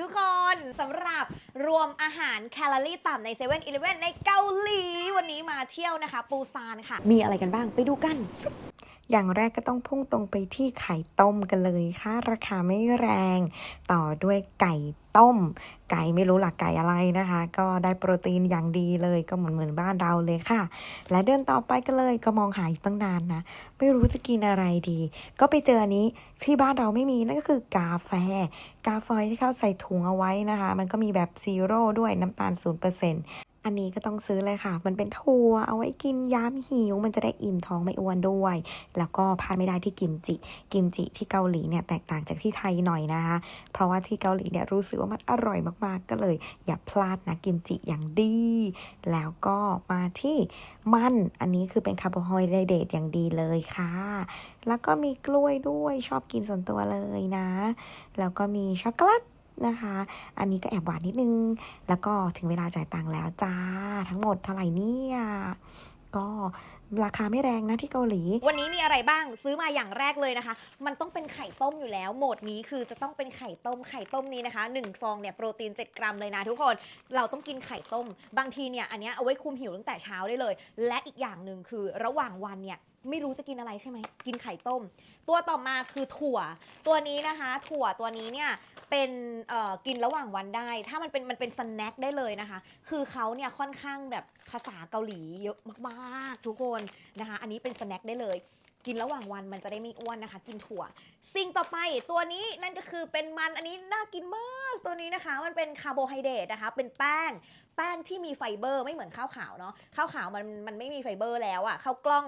ทุกคนสำหรับรวมอาหารแคลอรี่ต่ำใน7 e เ e ่ e อในเกาหลี วันนี้มาเที่ยวนะคะ ปูซานค่ะ มีอะไรกันบ้างไปดูกัน อย่างแรกก็ต้องพุ่งตรงไปที่ไข่ต้มกันเลยค่ะ ราคาไม่แรง ต่อด้วยไก่ต้ม ไก่ไม่รู้หลักไก่อะไรนะคะ ก็ได้โปรตีนอย่างดีเลยก็เหมือนเหมือนบ้านเราเลยค่ะ และเดินต่อไปกันเลยก็มองหาอยู่ตั้งนานนะ ไม่รู้จะกินอะไรดี ก็ไปเจออันนี้ที่บ้านเราไม่มีนั่นก็คือกาแฟ กาแฟที่เขาใส่ถุงเอาไว้นะคะ มันก็มีแบบซีโร่ด้วยน้ำตาลศูนเป อันนี้ก็ต้องซื้อเลยค่ะ มันเป็นถั่วเอาไว้กินยามหิว มันจะได้อิ่มท้องไม่อ้วนด้วย แล้วก็พลาดไม่ได้ที่กิมจิ กิมจิที่เกาหลีเนี่ยแตกต่างจากที่ไทยหน่อยนะคะ เพราะว่าที่เกาหลีเนี่ยรู้สึกว่ามันอร่อยมากๆ ก็เลย อย่าพลาดนะกิมจิอย่างดี แล้วก็มาที่มัน อันนี้คือเป็นคาร์โบไฮเดรตอย่างดีเลยค่ะ แล้วก็มีกล้วยด้วยชอบกินส่วนตัวเลยนะ แล้วก็มีช็อกโกแลต นะคะ อันนี้ก็แอบหวานนิดนึง แล้วก็ถึงเวลาจ่ายตังค์แล้วจ้า ทั้งหมดเท่าไหร่เนี่ยก็ราคาไม่แรงนะที่เกาหลี วันนี้มีอะไรบ้างซื้อมาอย่างแรกเลยนะคะ มันต้องเป็นไข่ต้มอยู่แล้ว โหมดนี้คือจะต้องเป็นไข่ต้มไข่ต้มนี้นะคะ1ฟองเนี่ยโปรตีน 7 กรัมเลยนะทุกคน เราต้องกินไข่ต้ม บางทีเนี่ยอันนี้เอาไว้คุมหิวตั้งแต่เช้าได้เลย และอีกอย่างหนึ่งคือระหว่างวันเนี่ย ไม่รู้จะกินอะไรใช่ไหม กินไข่ต้ม ตัวต่อมาคือถั่ว ตัวนี้นะคะ ถั่วตัวนี้เนี่ยเป็นกินระหว่างวันได้ ถ้ามันเป็นมันเป็นสแน็คได้เลยนะคะ คือเขาเนี่ยค่อนข้างแบบภาษาเกาหลีเยอะมากๆ ทุกคนนะคะ อันนี้เป็นสแน็คได้เลย กินระหว่างวันมันจะได้ไม่อ้วนนะคะ กินถั่ว สิ่งต่อไปตัวนี้นั่นก็คือเป็นมันอันนี้น่ากินมากตัวนี้นะคะ มันเป็นคาร์โบไฮเดรตนะคะ เป็นแป้ง แป้งที่มีไฟเบอร์ไม่เหมือนข้าวขาวเนาะข้าวขาวมันมันไม่มีไฟเบอร์แล้วอะข้าวกล้อง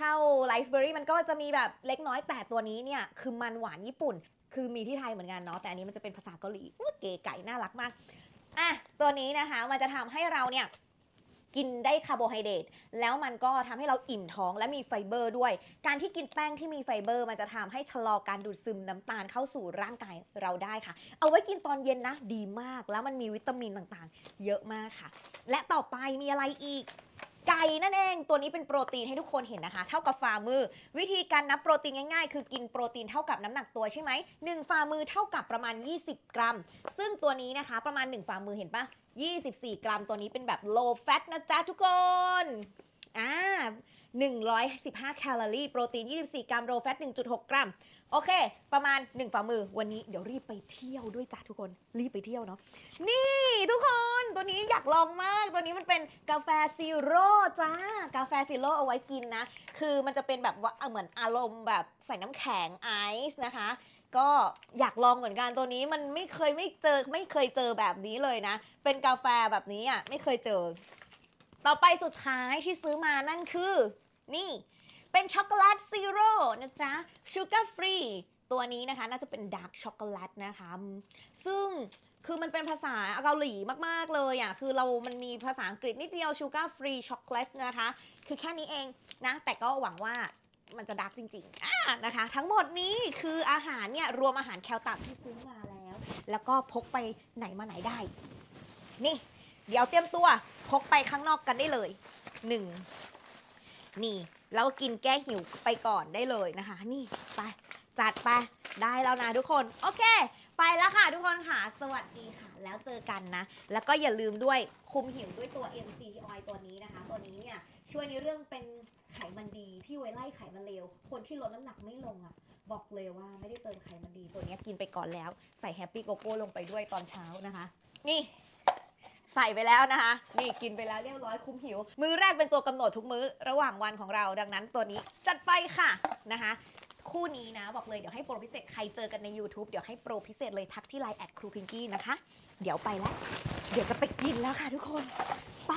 ข้าไรซ์เบอร์รี่มันก็จะมีแบบเล็กน้อยแต่ตัวนี้เนี่ยคือมันหวานญี่ปุ่น คือมีที่ไทยเหมือนกันเนาะแต่อันนี้มันจะเป็นภาษาเกาหลีเก๋ไก่น่ารักมากอะตัวนี้นะคะมันจะทำให้เราเนี่ยกินได้คาร์โบไฮเดรตแล้วมันก็ทำให้เราอิ่มท้องและมีไฟเบอร์ด้วย การที่กินแป้งที่มีไฟเบอร์ มันจะทำให้ชะลอการดูดซึมน้ำตาลเข้าสู่ร่างกายเราได้ค่ะ เอาไว้กินตอนเย็นนะดีมาก แล้วมันมีวิตามินต่างๆ เยอะมากค่ะ และต่อไปมีอะไรอีก ไก่นั่นเอง ตัวนี้เป็นโปรตีนให้ทุกคนเห็นนะคะ เท่ากับฝ่ามือ วิธีการนับโปรตีนง่ายๆ คือกินโปรตีนเท่ากับน้ำหนักตัวใช่ไหมหนึ่งฝ่ามือเท่ากับประมาณ 20 กรัม ซึ่งตัวนี้นะคะประมาณ 1 ฝ่ามือเห็นปะ24 กรัม ตัวนี้เป็นแบบ low fat นะจ๊ะทุกคน อ่า115 แคลอรี่ โปรตีน 24 กรัม low fat 1.6 กรัม โอเค ประมาณ 1 ฝ่ามือ วันนี้เดี๋ยวรีบไปเที่ยวด้วยจ้ะทุกคน รีบไปเที่ยวเนาะ นี่ทุกคน ตัวนี้อยากลองมาก ตัวนี้มันเป็นกาแฟซีโร่จ้า กาแฟซีโร่เอาไว้กินนะ คือมันจะเป็นแบบว่าเหมือนอารมณ์แบบใส่น้ำแข็งไอซ์นะคะก็อยากลองเหมือนกันตัวนี้มันไม่เคยไม่เจอไม่เคยเจอแบบนี้เลยนะ เป็นกาแฟแบบนี้อะไม่เคยเจอ ต่อไปสุดท้ายที่ซื้อมานั่นคือ นี่ เป็นช็อกโกแลตซีโร่นะจ๊ะชูการ์ฟรีตัวนี้นะคะน่าจะเป็นดาร์กช็อกโกแลตนะคะ ซึ่งคือมันเป็นภาษาเกาหลีมาก ๆ เลยอะ คือเรามันมีภาษาอังกฤษนิดเดียวชูการ์ฟรีช็อกโกแลตนะคะ คือแค่นี้เองนะ แต่ก็หวังว่ามันจะดาร์กจริงๆอ่านะคะ ทั้งหมดนี้คืออาหารเนี่ยรวมอาหารแคลต่ำที่ซื้อมาแล้ว แล้วก็พกไปไหนมาไหนได้ นี่ เดี๋ยวเตรียมตัวพกไปข้างนอกกันได้เลยหนึ่งนี่แล้วก็กินแก้หิวไปก่อนได้เลยนะคะ นี่ไปจัดไปได้แล้วนะทุกคน โอเค ไปแล้วค่ะทุกคนค่ะ สวัสดีค่ะ แล้วเจอกันนะ แล้วก็อย่าลืมด้วยคุมหิวด้วยตัว MCT oil ตัวนี้นะคะ ตัวนี้เนี่ยช่วยในเรื่องเป็นไขมันดีที่ไว้ไล่ไขมันเลวคนที่ลดน้ำหนักไม่ลงอะ บอกเลยว่าไม่ได้เติมไขมันดีตัวนี้กินไปก่อนแล้ว ใส่แฮปปี้โกโก้ลงไปด้วยตอนเช้านะคะ นี่ ใส่ไปแล้วนะคะ นี่กินไปแล้วเรียบร้อยคุ้มหิว มื้อแรกเป็นตัวกำหนดทุกมื้อระหว่างวันของเราดังนั้นตัวนี้จัดไปค่ะนะคะ คู่นี้นะบอกเลยเดี๋ยวให้โปรพิเศษใครเจอกันใน YouTube เดี๋ยวให้โปรพิเศษเลยทักที่ไลน์แอดครูพิงกี้นะคะ เดี๋ยวไปแล้ว เดี๋ยวจะไปกินแล้วค่ะทุกคนไป